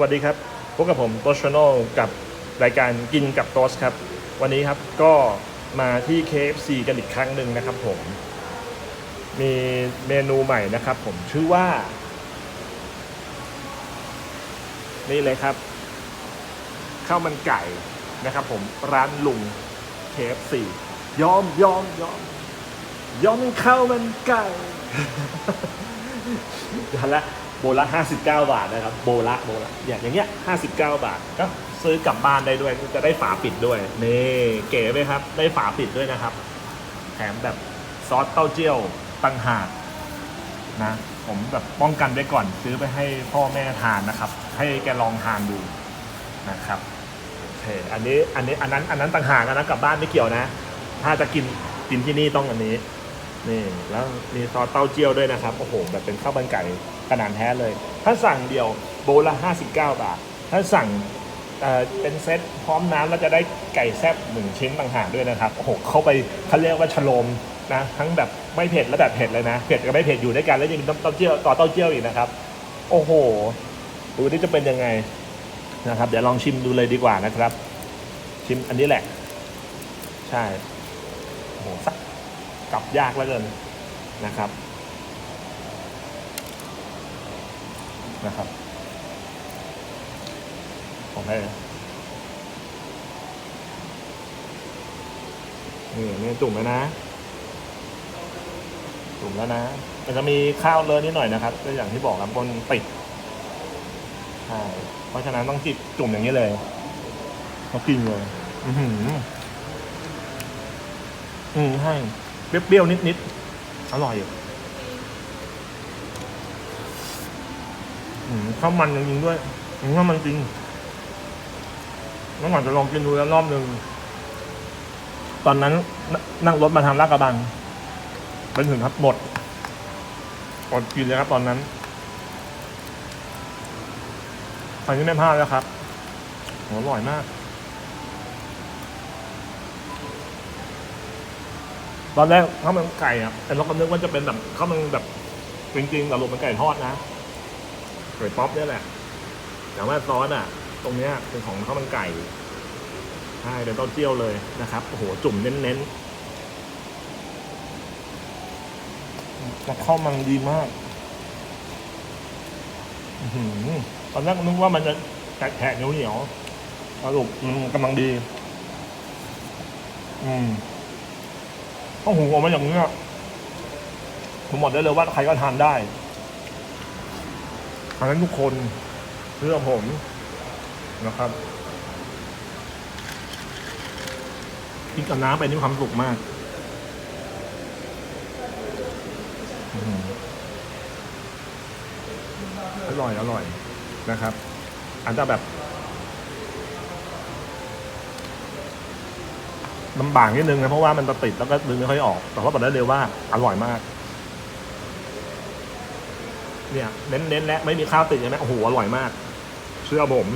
วัสดีครับ พบกับผมโตชโนกับรายการกินกับโตสครับ วันนี้ครับก็มาที่ KFC กันอีกครั้งหนึ่งนะครับผม มีเมนูใหม่นะครับผมชื่อว่า นี่เลยครับข้าวมันไก่นะครับผมร้านลุง KFC ยอมยอมยอมยอมข้าวมันไก่เดี๋ยวละ โบละ 59 บาทนะครับ โบละโบละอย่างอย่างเงี้ย 59 บาท ก็ซื้อกลับบ้านได้ด้วย จะได้ฝาปิดด้วย นี่เก๋ไหมครับ ได้ฝาปิดด้วยนะครับ แถมแบบซอสเต้าเจี้ยวตังหากนะ ผมแบบป้องกันไว้ก่อน ซื้อไปให้พ่อแม่ทานนะครับ ให้แกลองทานดูนะครับโอเคอันนี้อันนี้อันนั้นอันนั้นต่างหากอันนั้นกลับบ้านไม่เกี่ยวนะ ถ้าจะกินกินที่นี่ต้องอันนี้นี่แล้วมีซอสเต้าเจี้ยวด้วยนะครับ โอ้โหแบบเป็นข้าวมันไก่ ขนาดแท้เลย ถ้าสั่งเดียวโบละ 59 บาท ถ้าสั่งเอ่อเป็นเซตพร้อมน้ำแล้วจะได้ไก่แซ่บหนึ่งชิ้นต่างหากด้วยนะครับโอ้โหเข้าไปเขาเรียกว่าฉลมนะทั้งแบบไม่เผ็ดและแบบเผ็ดเลยนะเผ็ดกับไม่เผ็ดอยู่ด้วยกันแล้วยังมีเต้าเจี้ยวต่อเต้าเจี้ยวอีกนะครับโอ้โหดูนี่จะเป็นยังไงนะครับเดี๋ยวลองชิมดูเลยดีกว่านะครับ ชิมอันนี้แหละ ใช่โอ้โหสักกลับยากแล้วเกินนะครับ นะครับโอเคนี่นี่จุ่มแล้วนะจุ่มแล้วนะมันจะมีข้าวเลอะนิดหน่อยนะครับก็อย่างที่บอกครับบนติดใช่เพราะฉะนั้นต้องจิบจุ่มอย่างนี้เลยต้องกินเลย อือหืออืมให้เปรี้ยวๆนิดๆอร่อยอยู่ อืมข้าวมันจริงๆด้วยอืมข้าวมันจริงเมื่อก่อนจะลองกินดูแล้วรอบหนึ่งตอนนั้นนนั่งรถมาทางลาดกระบังไปถึงครับหมดอดกินเลยครับ ตอนนั้นตอนนี้ไม่พลาดแล้วครับอร่อยมาก ตอนแรกข้าวมันไก่อะแต่เราก็นึกว่าจะเป็นแบบข้าวมันแบบจริงๆแต่รวมเป็นไก่ทอดนะ ไก่ป๊อปเนี่ยแหละแต่ว่าซอสอะ ตรงเนี้ยเป็นของข้าวมันไก่ใช่เป็นเต้าเจี้ยวเลยนะครับโอ้โหจุ่มเน้นๆแต่ข้าวมันดีมากอือหือตอนแรกนึกว่ามันจะแฉะๆเหนียวๆสรุปกำลังดี อืมต้องหุงออกมาอย่างเนี้ยผมบอกได้เลยว่าใครก็ทานได้ ทานได้ทุกคนเพื่อผมนะครับกินกับน้ำไปนี่ความสุขมากอื้อหืออร่อยอร่อยนะครับ อาจจะแบบลำบากนิดนึงนะเพราะว่ามันจะติดแล้วก็ดึงไม่ค่อยออก แต่ว่าบอกได้เลยว่าอร่อยมาก เนี่ยเน้นๆและไม่มีข้าวติดใช่ไหมโอ้โหอร่อยมาก เชื่อผม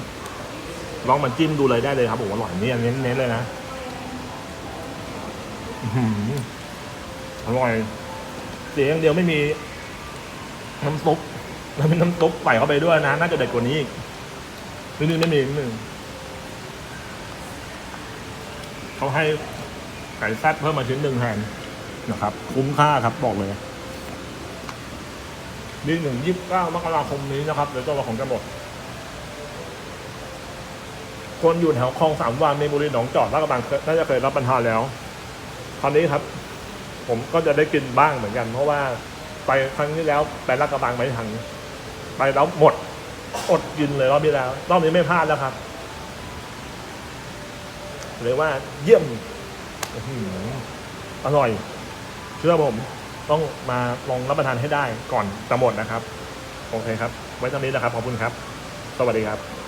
ลองมันจิ้มดูเลยได้เลยครับโอ้โหอร่อยเนี่ยเน้นๆเลยนะอร่อยเสียงเดียวไม่มีน้ำซุปแล้วมีน้ำซุปใส่เข้าไปด้วยนะ น่าจะเด็ดกว่านี้อีกนิดนึงไม่มีนิดนึงเขาให้ไก่แซ่บเพิ่มมาชิ้นหนึ่งแทนนะครับ คุ้มค่าครับบอกเลย นี่หนึ่งยี่สิบเก้ามกราคมนี้นะครับเดี๋ยวตัวของจะหมดคนอยู่แถวคลองสามวานเมบุรีหนองจอดลาดกระบังน่าจะเคยรับประทานแล้วคราวนี้ครับ ผมก็จะได้กินบ้างเหมือนกัน เพราะว่าไปครั้งที่แล้วไปลาดกระบังไปทางไปแล้วหมดอดกินเลยรอบที่แล้วรอบนี้ไม่พลาดแล้วครับเลยว่าเยี่ยมอื้อหืออร่อย เชื่อผม ต้องมาลองรับประทานให้ได้ก่อนจะหมดนะครับ โอเคครับ ไว้ตรงนี้นะครับ ขอบคุณครับ สวัสดีครับ